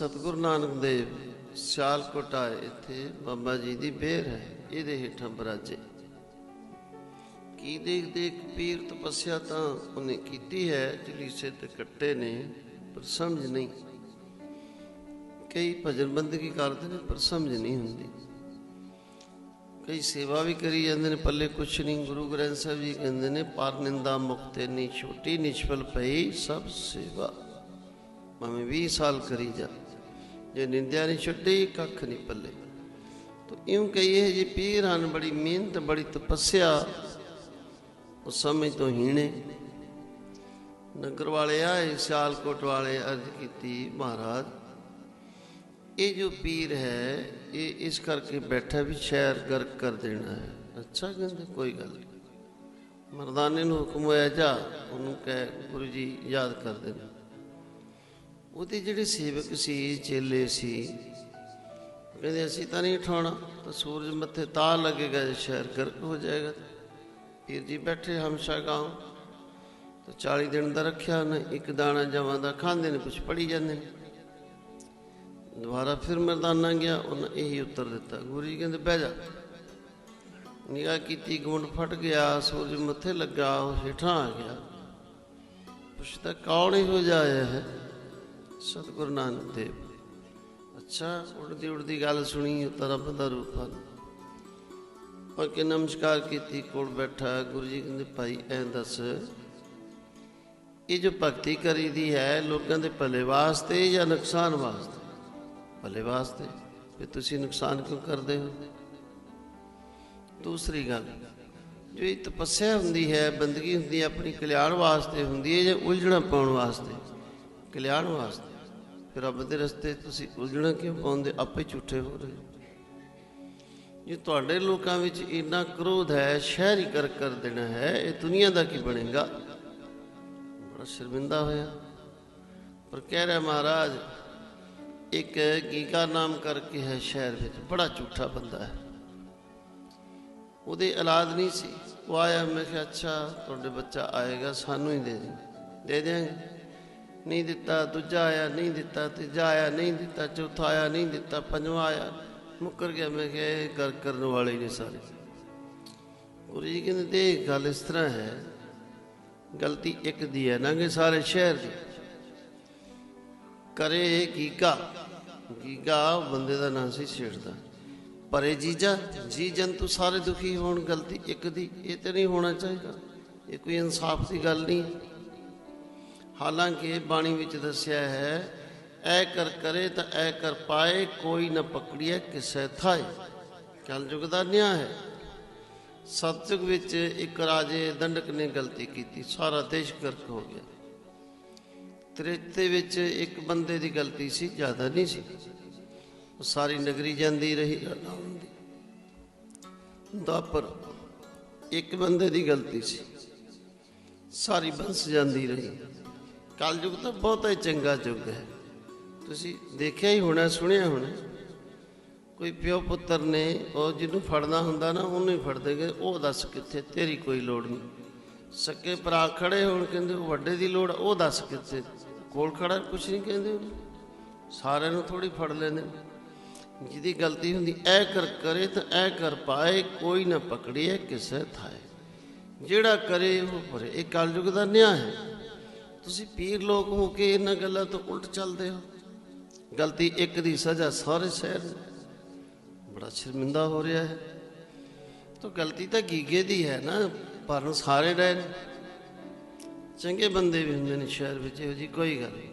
ਸਤਿਗੁਰੂ ਨਾਨਕ ਦੇਵ, ਸਿਆਲਕੋਟ ਆਏ ਇੱਥੇ, ਬਾਬਾ ਜੀ ਦੀ ਬੇਰ ਹੈ, ਇਹਦੇ ਹੇਠਾਂ ਬਰਾਜੇ। ਕੀ ਦੇਖ ਦੇਖ ਪੀਰ ਤਪੱਸਿਆ ਤਾਂ ਉਹਨੇ ਕੀਤੀ ਹੈ ਜਲੀਸੇ ਤੇ ਕੱਟੇ ਨੇ, ਪਰ ਸਮਝ ਨਹੀਂ। ਕਈ ਭਜਨ ਬੰਦਗੀ ਕਰਦੇ ਨੇ, ਪਰ ਸਮਝ ਨਹੀਂ ਹੁੰਦੀ। ਕਈ ਸੇਵਾ ਵੀ ਕਰੀ ਜਾਂਦੇ ਨੇ, ਪੱਲੇ ਕੁਛ ਨਹੀਂ, ਗੁਰੂ ਗ੍ਰੰਥ ਸਾਹਿਬ ਜੀ ਕਹਿੰਦੇ ਨੇ, ਪਰ ਨਿੰਦਾ ਮੁਕਤੇ ਨਹੀਂ ਛੋਟੀ ਨਿਸ਼ਫਲ ਪਈ, ਸਭ ਸੇਵਾ। ਭਾਵੇਂ 20 ਸਾਲ ਕਰੀ ਜਾ ਜੇ ਨਿੰਦਿਆ ਨਹੀਂ ਛੱਡੀ, ਕੱਖ ਨਹੀਂ ਪੱਲੇ। ਤੋ ਇਉਂ ਕਹੀਏ, ਜੀ ਪੀਰ ਹਨ, ਬੜੀ ਮਿਹਨਤ, ਬੜੀ ਤਪੱਸਿਆ, ਉਹ ਸਮੇਂ ਤੋਂ ਹੀਣੇ। ਨਗਰ ਵਾਲੇ ਆਏ, ਸਿਆਲਕੋਟ ਵਾਲੇ ਅਰਜ਼ ਕੀਤੀ, ਮਹਾਰਾਜ, ਇਹ ਜੋ ਪੀਰ ਹੈ, ਇਹ ਇਸ ਕਰਕੇ ਬੈਠਾ ਵੀ ਸ਼ਹਿਰ ਗਰਕ ਕਰ ਦੇਣਾ ਹੈ। ਅੱਛਾ ਕਹਿੰਦੇ, ਕੋਈ ਗੱਲ ਨਹੀਂ। ਮਰਦਾਨੇ ਨੂੰ ਹੁਕਮ ਹੋਇਆ, ਜਾ। ਉਹਨੂੰ ਕਹਿ, ਗੁਰੂ ਜੀ, ਯਾਦ ਕਰ ਦੇਣਾ। ਉਹਦੇ ਜਿਹੜੇ ਸੇਵਕ ਸੀ, ਚੇਲੇ ਸੀ, ਕਹਿੰਦੇ ਅਸੀਂ ਤਾਂ ਨਹੀਂ ਉਠਾਉਣਾ, ਤਾਂ ਸੂਰਜ ਮੱਥੇ ਤਾ ਲੱਗੇਗਾ ਜੇ ਸ਼ਹਿਰ ਗਰਕ ਹੋ ਜਾਏਗਾ। ਪੀਰ ਜੀ ਬੈਠੇ, ਹਮਸ਼ਾ ਗਾਉਂ, ਤਾਂ 40 ਦਿਨ ਦਾ ਰੱਖਿਆ ਨਾ ਇੱਕ ਦਾਣਾ ਜਮਾਂ ਦਾ ਖਾਂਦੇ ਨੇ, ਕੁਛ ਪੜੀ ਜਾਂਦੇ ਨੇ। ਦੁਬਾਰਾ ਫਿਰ ਮਰਦਾਨਾ ਗਿਆ, ਉਹਨੇ ਇਹੀ ਉੱਤਰ ਦਿੱਤਾ ਗੁਰੂ ਜੀ ਕਹਿੰਦੇ, ਬਹਿ ਜਾ। ਨਿਗਾਹ ਕੀਤੀ, ਗੁੰਡ ਫਟ ਗਿਆ, ਸੂਰਜ ਮੱਥੇ ਲੱਗਾ, ਉਹ ਹੇਠਾਂ ਆ ਗਿਆ। ਪੁੱਛਦਾ ਕੌਣ ਹੀ ਹੋ ਜਾਇਆ ਹੈ? ਸਤਿਗੁਰੂ ਨਾਨਕ ਦੇਵ। ਅੱਛਾ, ਉੜਦੀ ਉੜਦੀ ਗੱਲ ਸੁਣੀ ਉਹ ਰੱਬ ਦਾ ਰੂਪ ਹਨ। ਕਿ ਨਮਸਕਾਰ ਕੀਤੀ, ਕੋਲ ਬੈਠਾ, ਗੁਰੂ ਜੀ ਕਹਿੰਦੇ, ਭਾਈ, ਐਂ ਦੱਸ, ਇਹ ਜੋ ਭਗਤੀ ਕਰੀਦੀ ਹੈ, ਲੋਕਾਂ ਦੇ ਭਲੇ ਵਾਸਤੇ ਜਾਂ ਨੁਕਸਾਨ ਵਾਸਤੇ? ਭਲੇ ਵਾਸਤੇ? ਵੀ ਤੁਸੀਂ ਨੁਕਸਾਨ ਕਿਉਂ ਕਰਦੇ ਹੋ? ਦੂਸਰੀ ਗੱਲ, ਜੋ ਇਹ ਤਪੱਸਿਆ ਹੁੰਦੀ ਹੈ, ਬੰਦਗੀ ਹੁੰਦੀ ਹੈ, ਆਪਣੀ ਕਲਿਆਣ ਵਾਸਤੇ ਹੁੰਦੀ ਹੈ ਜਾਂ ਉਲਝਣਾ ਪਾਉਣ ਵਾਸਤੇ? ਕਲਿਆਣ ਵਾਸਤੇ। ਰੱਬ ਦੇ ਰਸਤੇ ਤੁਸੀਂ ਉਲਝਣਾ ਕਿਉਂ ਪਾਉਂਦੇ? ਆਪੇ ਝੂਠੇ ਹੋ ਰਹੇ ਹੋ। ਜੇ ਤੁਹਾਡੇ ਲੋਕਾਂ ਵਿੱਚ ਇੰਨਾ ਕ੍ਰੋਧ ਹੈ, ਸ਼ਹਿਰੀ ਕਰ ਕਰ ਦੇਣਾ ਹੈ, ਇਹ ਦੁਨੀਆ ਦਾ ਕੀ ਬਣੇਗਾ? ਬੜਾ ਸ਼ਰਮਿੰਦਾ ਹੋਇਆ। ਪਰ ਕਹਿ ਰਿਹਾ ਮਹਾਰਾਜ, ਇੱਕ ਗੀਗਾ ਨਾਮ ਕਰਕੇ ਹੈ ਸ਼ਹਿਰ ਵਿੱਚ, ਬੜਾ ਝੂਠਾ ਬੰਦਾ ਹੈ। ਉਹਦੇ ਔਲਾਦ ਨਹੀਂ ਸੀ। ਉਹ ਆਇਆ, ਮੈਂ ਕਿਹਾ, ਅੱਛਾ, ਤੁਹਾਡੇ ਬੱਚਾ ਆਏਗਾ, ਸਾਨੂੰ ਹੀ ਦੇ ਦੇ। ਦੇ ਦਿਆਂਗੇ। ਨਹੀਂ ਦਿੱਤਾ, ਦੂਜਾ ਆਇਆ, ਨਹੀਂ ਦਿੱਤਾ, ਤੀਜਾ ਆਇਆ, ਨਹੀਂ ਦਿੱਤਾ, ਚੌਥਾ ਆਇਆ, ਨਹੀਂ ਦਿੱਤਾ, ਪੰਜਵਾਂ ਆਇਆ। ਮੁੱਕਰ ਗਿਆ, ਮੈਂ ਕਿਹਾ ਇਹ ਕਰ ਕਰਨ ਵਾਲੇ ਨੇ ਸਾਰੇ। ਗੁਰੂ ਜੀ ਕਹਿੰਦੇ ਦੇਖ ਗੱਲ ਇਸ ਤਰ੍ਹਾਂ ਹੈ, ਗਲਤੀ ਇੱਕ ਦੀ ਹੈ ਨਾ ਕਿ ਸਾਰੇ ਸ਼ਹਿਰ ਦੀ। ਕਰੇ ਗੀਗਾ ਗੀਗਾ ਬੰਦੇ ਦਾ ਨਾਂ ਸੀ ਛੇੜਦਾ। ਪਰੇ ਜੀਜਾ ਜੀ ਜੰਤੂ ਸਾਰੇ ਦੁਖੀ ਹੋਣ, ਗਲਤੀ ਇੱਕ ਦੀ, ਇਹ ਤੇ ਨਹੀਂ ਹੋਣਾ ਚਾਹੀਦਾ। ਇਹ ਕੋਈ ਇਨਸਾਫ ਦੀ ਗੱਲ ਨਹੀਂ ਹਾਲਾਂਕਿ ਬਾਣੀ ਵਿੱਚ ਦੱਸਿਆ ਹੈ, ਐ ਕਰ ਕਰੇ ਤਾਂ ਐ ਕਰ ਪਾਏ, ਕੋਈ ਨਾ ਪਕੜੀਏ ਕਿਸੈ ਥਾਏ। ਕਲ ਯੁਗ ਦਾ ਨਿਆ ਹੈ। ਸਤਯੁਗ ਵਿੱਚ ਇੱਕ ਰਾਜੇ ਦੰਡਕ ਨੇ ਗਲਤੀ ਕੀਤੀ, ਸਾਰਾ ਦੇਸ਼ ਗਰਕ ਹੋ ਗਿਆ। ਤ੍ਰੇਤੇ ਵਿੱਚ ਇੱਕ ਬੰਦੇ ਦੀ ਗਲਤੀ ਸੀ, ਜ਼ਿਆਦਾ ਨਹੀਂ ਸੀ। ਉਹ ਸਾਰੀ ਨਗਰੀ ਜਾਂਦੀ ਰਹੀ ਦਾਪਰ, ਇੱਕ ਬੰਦੇ ਦੀ ਗਲਤੀ ਸੀ। ਸਾਰੀ ਬੰਸ ਜਾਂਦੀ ਰਹੀ। ਕਲਯੁਗ ਤਾਂ ਬਹੁਤਾ ਹੀ ਚੰਗਾ ਯੁੱਗ ਹੈ। ਤੁਸੀਂ ਦੇਖਿਆ ਹੀ ਹੋਣਾ, ਸੁਣਿਆ ਹੋਣਾ। ਕੋਈ ਪਿਓ ਪੁੱਤਰ ਨੇ ਉਹ ਜਿਹਨੂੰ ਫੜਨਾ ਹੁੰਦਾ ਨਾ, ਉਹਨੂੰ ਹੀ ਫੜਦੇ ਗਏ। ਉਹ ਦੱਸ ਕਿੱਥੇ, ਤੇਰੀ ਕੋਈ ਲੋੜ ਨਹੀਂ। ਸਕੇ ਭਰਾ ਖੜੇ ਹੋਣ ਕਹਿੰਦੇ, ਉਹ ਵੱਡੇ ਦੀ ਲੋੜ ਉਹ ਦੱਸ ਕਿੱਥੇ। ਕੋਲ ਖੜਾ, ਕੁਛ ਨਹੀਂ ਕਹਿੰਦੇ ਉਹਨੂੰ। ਸਾਰਿਆਂ ਨੂੰ ਥੋੜੀ ਫੜ ਲੈਂਦੇ ਜਿਹਦੀ ਗਲਤੀ ਹੁੰਦੀ ਐ ਕਰ ਕਰੇ ਤਾਂ ਐ ਕਰ ਪਾਏ, ਕੋਈ ਨਾ ਪਕੜੀਏ, ਕਿਸੇ ਥਾਏ। ਜਿਹੜਾ ਕਰੇ ਉਹ ਭਰੇ। ਇਹ ਕਲਯੁਗ ਦਾ ਨਿਆਂ ਹੈ। ਤੁਸੀਂ ਪੀਰ ਲੋਕ ਹੋ ਕੇ ਇਹਨਾਂ ਗੱਲਾਂ ਤੋਂ ਉਲਟ ਚੱਲਦੇ ਹੋ। ਗਲਤੀ ਇੱਕ ਦੀ ਸਜ਼ਾ ਸਾਰੇ ਸ਼ਹਿਰ ਬੜਾ ਸ਼ਰਮਿੰਦਾ ਹੋ ਰਿਹਾ ਹੈ। ਤਾਂ ਗਲਤੀ ਤਾਂ ਗੀਗੇ ਦੀ ਹੈ ਨਾ, ਪਰ ਸਾਰੇ ਰਹੇ ਨੇ। ਚੰਗੇ ਬੰਦੇ ਵੀ ਹੁੰਦੇ ਨੇ ਸ਼ਹਿਰ ਵਿੱਚ, ਇਹੋ ਜੀ ਕੋਈ ਗੱਲ ਨਹੀਂ।